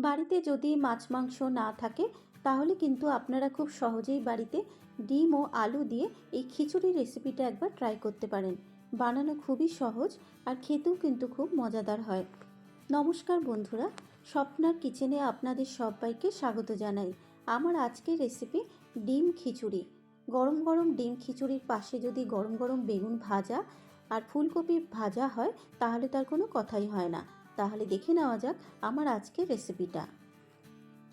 বাড়িতে যদি মাছ মাংস না থাকে, তাহলে কিন্তু আপনারা খুব সহজেই বাড়িতে ডিম ও আলু দিয়ে এই খিচুড়ি রেসিপিটা একবার ট্রাই করতে পারেন। বানানো খুবই সহজ আর খেতেও কিন্তু খুব মজাদার হয়। নমস্কার বন্ধুরা, স্বপ্নার কিচেনে আপনাদের সবাইকে স্বাগত জানাই। আমার আজকের রেসিপি ডিম খিচুড়ি। গরম গরম ডিম খিচুড়ির পাশে যদি গরম গরম বেগুন ভাজা আর ফুলকপি ভাজা হয়, তাহলে তার কোনো কথাই হয় না। তাহলে দেখে নেওয়া যাক আমার আজকের রেসিপিটা।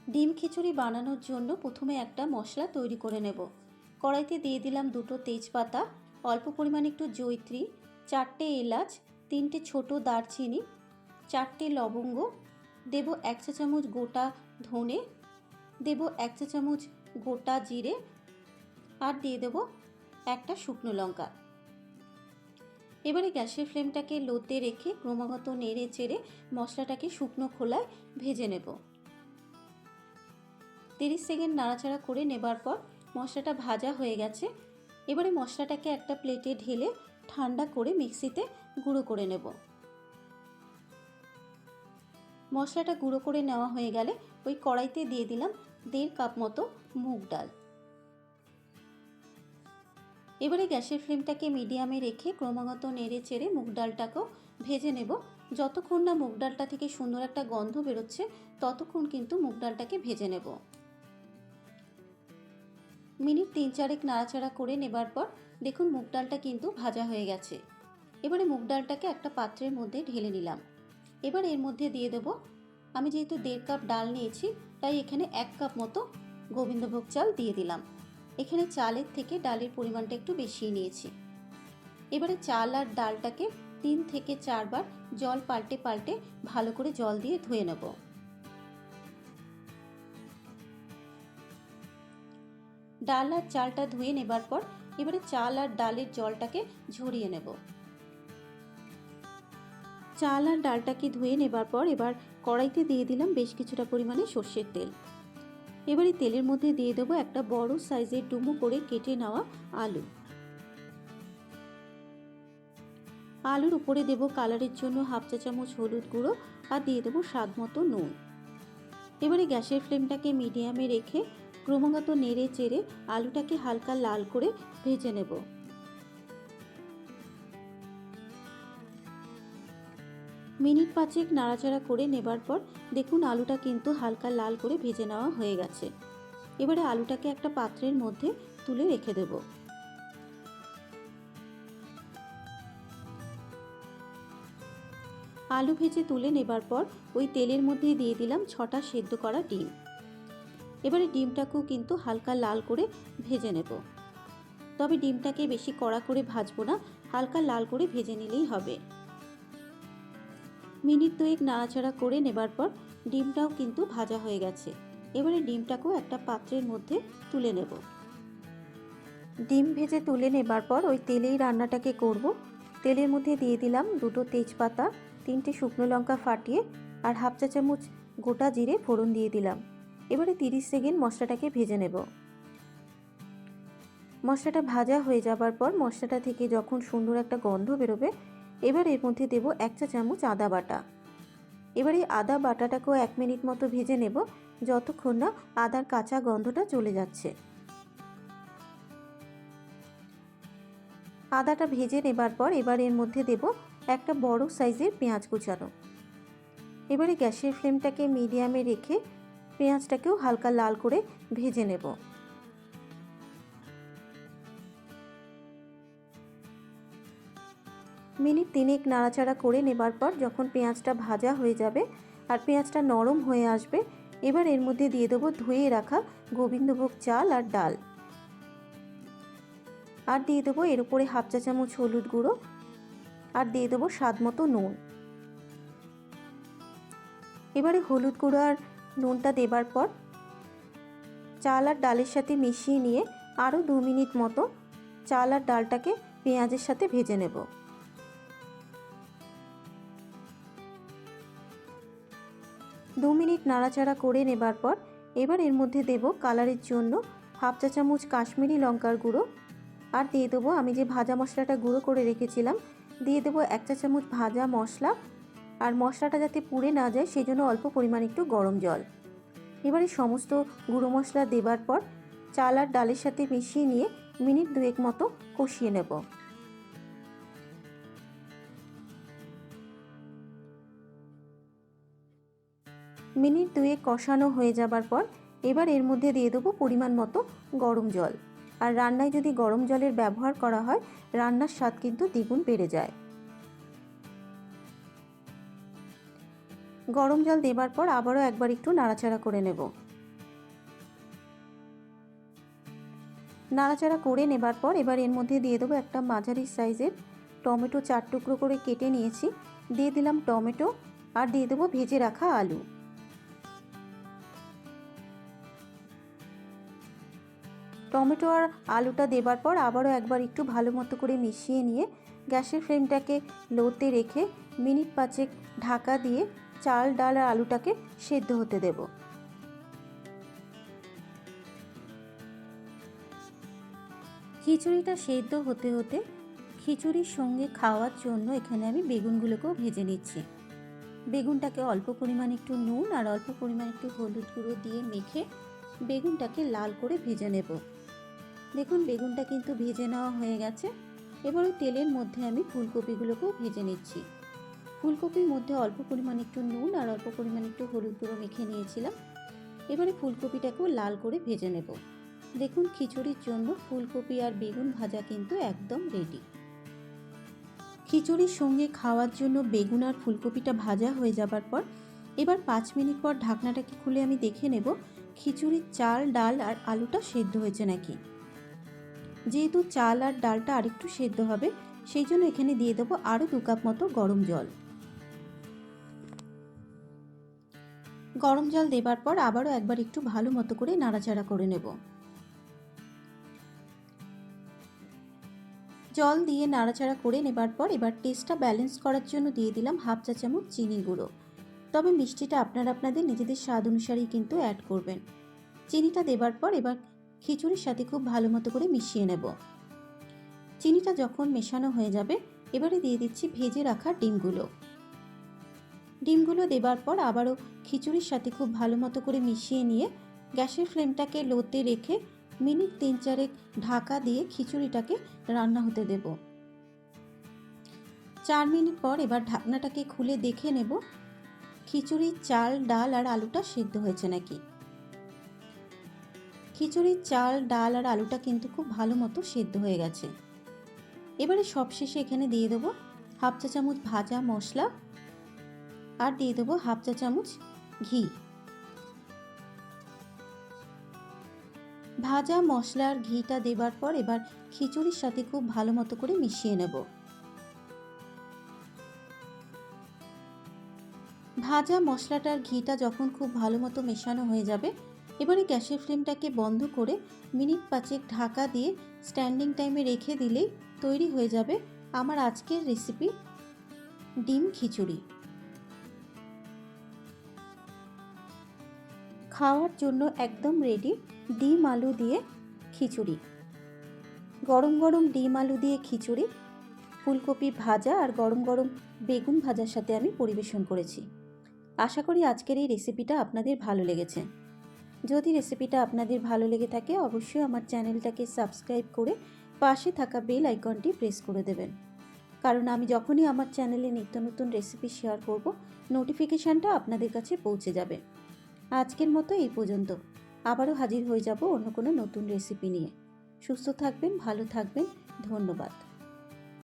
ডিম খিচুড়ি বানানোর জন্য প্রথমে একটা মশলা তৈরি করে নেব। কড়াইতে দিয়ে দিলাম দুটো তেজপাতা, অল্প পরিমাণে একটু জৈত্রী চারটে এলাচ, তিনটে ছোট দারচিনি, চারটে লবঙ্গ, দেব এক চা চামচ গোটা ধনে, দেব এক চা চামচ গোটা জিরে, আর দিয়ে দেব একটা শুকনো লঙ্কা। এবারে গ্যাসের ফ্লেমটাকে লোতে রেখে ক্রমাগত নেড়ে চেড়ে মশলাটাকে শুকনো খোলায় ভেজে নেব। তিরিশ সেকেন্ড নাড়াচাড়া করে নেবার পর মশলাটা ভাজা হয়ে গেছে। এবারে মশলাটাকে একটা প্লেটে ঢেলে ঠান্ডা করে মিক্সিতে গুঁড়ো করে নেব। মশলাটা গুঁড়ো করে নেওয়া হয়ে গেলে ওই কড়াইতে দিয়ে দিলাম দেড় কাপ মতো মুগ ডাল। এবারে গ্যাসের ফ্লেমটাকে মিডিয়ামে রেখে ক্রমাগত নেড়ে চেড়ে মুগ ডালটাকেও ভেজে নেব। যতক্ষণ না মুগ ডালটা থেকে সুন্দর একটা গন্ধ বেরোচ্ছে, ততক্ষণ কিন্তু মুগ ডালটাকে ভেজে নেব। মিনিট তিন চারেক নাড়াচাড়া করে নেবার পর দেখুন মুগ ডালটা কিন্তু ভাজা হয়ে গেছে। এবারে মুগ ডালটাকে একটা পাত্রের মধ্যে ঢেলে নিলাম। এবার এর মধ্যে দিয়ে দেবো, আমি যেহেতু দেড় কাপ ডাল নিয়েছি, তাই এখানে এক কাপ মতো গোবিন্দভোগ চাল দিয়ে দিলাম। এখানে চালের থেকে ডালের পরিমাণটা একটু বেশি নিয়েছি। এবারে চাল আর ডালটাকে তিন থেকে চারবার জল পাল্টে পাল্টে ভালো করে জল দিয়ে ধুয়ে নেব। ডাল আর চালটা ধুয়ে নেবার পর এবারে চাল আর ডালের জলটাকে ঝরিয়ে নেব। চাল আর ডালটাকে ধুয়ে নেবার পর এবার কড়াইতে দিয়ে দিলাম বেশ কিছুটা পরিমাণে সর্ষের তেল। এবারে তেলের মধ্যে দিয়ে দেবো একটা বড় সাইজের ডুমো করে কেটে নেওয়া আলু। আলুর উপরে দেব কালারের জন্য হাফ চা চামচ হলুদ গুঁড়ো আর দিয়ে দেবো স্বাদ মতো নুন। এবারে গ্যাসের ফ্লেমটাকে মিডিয়ামে রেখে ক্রমাগত নেড়ে চেড়ে আলুটাকে হালকা লাল করে ভেজে নেব। মিনিট পাঁচেক নাড়াচাড়া করে নেবার পর দেখুন আলুটা কিন্তু হালকা লাল করে ভেজে নেওয়া হয়ে গেছে। এবারে আলুটাকে একটা পাত্রের মধ্যে তুলে রেখে দেব। আলু ভেজে তুলে নেবার পর ওই তেলের মধ্যে দিয়ে দিলাম ছটা সেদ্ধ করা ডিম। এবারে ডিমটাকেও কিন্তু হালকা লাল করে ভেজে নেব। তবে ডিমটাকে বেশি কড়া করে ভাজবো না, হালকা লাল করে ভেজে নিলেই হবে। মিনিট দুয়েক নাড়াচাড়া করে নেবার পর ডিমটাও কিন্তু ভাজা হয়ে গেছে। এবারে ডিমটাকেও একটা পাত্রের মধ্যে তুলে নেব। ডিম ভেজে তুলে নেবার পর ওই তেলেই রান্নাটাকে করব। তেলের মধ্যে দিয়ে দিলাম দুটো তেজপাতা, তিনটে শুকনো লঙ্কা ফাটিয়ে আর হাফ চা চামচ গোটা জিরে ফোড়ন দিয়ে দিলাম। এবারে তিরিশ সেকেন্ড মশলাটাকে ভেজে নেব। মশলাটা ভাজা হয়ে যাবার পর মশলাটা থেকে যখন সুন্দর একটা গন্ধ বেরোবে এবার এর মধ্যে দেব এক চা চামচ আদা বাটা। এবার এই আদা বাটাটাকেও এক মিনিট মতো ভেজে নেব, যতক্ষণ না আদার কাঁচা গন্ধটা চলে যাচ্ছে। আদাটা ভেজে নেবার পর এবার এর মধ্যে দেব একটা বড় সাইজের পেঁয়াজ কুচানো। এবারে গ্যাসের ফ্লেমটাকে মিডিয়ামে রেখে পেঁয়াজটাকেও হালকা লাল করে ভেজে নেব। মিনিট তিনেক নাড়াচাড়া করে নেবার পর যখন পেঁয়াজটা ভাজা হয়ে যাবে আর পেঁয়াজটা নরম হয়ে আসবে, এবার এর মধ্যে দিয়ে দেবো ধুয়ে রাখা গোবিন্দভোগ চাল আর ডাল। আর দিয়ে দেবো এর উপরে হাফ চা চামচ হলুদ গুঁড়ো আর দিয়ে দেবো স্বাদ মতো নুন। এবারে হলুদ গুঁড়ো আর নুনটা দেবার পর চাল আর ডালের সাথে মিশিয়ে নিয়ে আরও দু মিনিট মতো চাল আর ডালটাকে পেঁয়াজের সাথে ভেজে নেব। দু মিনিট নাড়াচাড়া করে নেবার পর এবার এর মধ্যে দেব কালারের জন্য হাফ চা চামচ কাশ্মীরি লঙ্কার গুঁড়ো। আর দিয়ে দেবো, আমি যে ভাজা মশলাটা গুঁড়ো করে রেখেছিলাম, দিয়ে দেবো এক চা চামচ ভাজা মশলা। আর মশলাটা যাতে পুড়ে না যায় সেই জন্য অল্প পরিমাণ একটু গরম জল। এবারে সমস্ত গুঁড়ো মশলা দেবার পর চাল আর ডালের সাথে মিশিয়ে নিয়ে মিনিট দুয়েক মতো কষিয়ে নেব। মিনিট দুয়েক কষানো হয়ে যাবার পর এবার এর মধ্যে দিয়ে দেবো পরিমাণ মতো গরম জল। আর রান্নায় যদি গরম জলের ব্যবহার করা হয়, রান্নার স্বাদ কিন্তু দ্বিগুণ বেড়ে যায়। গরম জল দেবার পর আবারও একবার একটু নাড়াচাড়া করে নেব। নাড়াচাড়া করে নেবার পর এবার এর মধ্যে দিয়ে দেবো একটা মাঝারি সাইজের টমেটো চার টুকরো করে কেটে নিয়েছি। দিয়ে দিলাম টমেটো আর দিয়ে দেবো ভেজে রাখা আলু। টমেটো আর আলুটা দেবার পর আবারও একবার একটু ভালো মতো করে মিশিয়ে নিয়ে গ্যাসের ফ্লেমটাকে লোতে রেখে মিনিট পাঁচেক ঢাকা দিয়ে চাল, ডাল আর আলুটাকে সেদ্ধ হতে দেব। খিচুড়িটা সেদ্ধ হতে হতে খিচুড়ির সঙ্গে খাওয়ার জন্য এখানে আমি বেগুনগুলোকেও ভেজে নিচ্ছি। বেগুনটাকে অল্প পরিমাণ একটু নুন আর অল্প পরিমাণ একটু হলুদ গুঁড়ো দিয়ে মেখে বেগুনটাকে লাল করে ভেজে নেব। দেখুন, বেগুনটা কিন্তু ভেজে নেওয়া হয়ে গেছে। এবার ওই তেলের মধ্যে আমি ফুলকপিগুলোকেও ভেজে নিচ্ছি। ফুলকপির মধ্যে অল্প পরিমাণ একটু নুন আর অল্প পরিমাণ একটু হলুদ গুঁড়ো মেখে নিয়েছিলাম। এবারে ফুলকপিটাকেও লাল করে ভেজে নেব। দেখুন, খিচুড়ির জন্য ফুলকপি আর বেগুন ভাজা কিন্তু একদম রেডি খিচুড়ির সঙ্গে খাওয়ার জন্য বেগুন আর ফুলকপিটা ভাজা হয়ে যাবার পর এবার পাঁচ মিনিট পর ঢাকনাটাকে খুলে আমি দেখে নেব, খিচুড়ির চাল, ডাল আর আলুটা সেদ্ধ হয়েছে নাকি। যেহেতু চাল আর ডালটা আরেকটু সেদ্ধ হবে, সেই জন্য এখানে দিয়ে দেবো আরও দু কাপ মতো গরম জল। গরম জল দেবার পর আবারও একবার একটু ভালো মতো করে নাড়াচাড়া করে নেব। জল দিয়ে নাড়াচাড়া করে নেবার পর এবার টেস্টটা ব্যালেন্স করার জন্য দিয়ে দিলাম হাফ চা চামচ চিনি গুঁড়ো। তবে মিষ্টিটা আপনারা আপনাদের নিজেদের স্বাদ অনুসারেই কিন্তু অ্যাড করবেন। চিনিটা দেবার পর এবার খিচুড়ির সাথে খুব ভালো মতো করে মিশিয়ে নেব। চিনিটা যখন মেশানো হয়ে যাবে, এবারে দিয়ে দিচ্ছি ভেজে রাখা ডিমগুলো। ডিমগুলো দেবার পর আবারও খিচুড়ির সাথে খুব ভালো মতো করে মিশিয়ে নিয়ে গ্যাসের ফ্লেমটাকে লোতে রেখে মিনিট তিন চারেক ঢাকা দিয়ে খিচুড়িটাকে রান্না হতে দেব। চার মিনিট পর এবার ঢাকনাটাকে খুলে দেখে নেব, খিচুড়ির চাল, ডাল আর আলুটা সিদ্ধ হয়েছে নাকি। খিচুড়ির চাল, ডাল আর আলুটা কিন্তু খুব ভালো মতো সেদ্ধ হয়ে গেছে। এবারে সবশেষে এখানে দিয়ে দেবো হাফ চা চামচ ভাজা মশলা আর দিয়ে দেবো হাফ চা চামচ ঘি। ভাজা মশলা আর ঘিটা দেবার পর এবার খিচুড়ির সাথে খুব ভালো মতো করে মিশিয়ে নেব। ভাজা মশলাটার ঘিটা যখন খুব ভালো মতো মেশানো হয়ে যাবে এবারে গ্যাসের ফ্লেমটাকে বন্ধ করে মিনিট পাঁচেক ঢাকা দিয়ে স্ট্যান্ডিং টাইমে রেখে দিলেই তৈরি হয়ে যাবে আমার আজকের রেসিপি ডিম খিচুড়ি। খাওয়ার জন্য একদম রেডি ডিম আলু দিয়ে খিচুড়ি। গরম গরম ডিম আলু দিয়ে খিচুড়ি, ফুলকপি ভাজা আর গরম গরম বেগুন ভাজার সাথে আমি পরিবেশন করেছি। আশা করি আজকের এই রেসিপিটা আপনাদের ভালো লেগেছে। যদি রেসিপিটা আপনাদের ভালো লেগে থাকে, অবশ্যই আমার চ্যানেলটাকে সাবস্ক্রাইব করে পাশে থাকা বেল আইকনটি প্রেস করে দেবেন। কারণ আমি যখনই আমার চ্যানেলে নিত্য নতুন রেসিপি শেয়ার করব নোটিফিকেশানটা আপনাদের কাছে পৌঁছে যাবে। আজকের মতো এই পর্যন্ত। আবারও হাজির হয়ে যাব অন্য কোনো নতুন রেসিপি নিয়ে। সুস্থ থাকবেন, ভালো থাকবেন, ধন্যবাদ।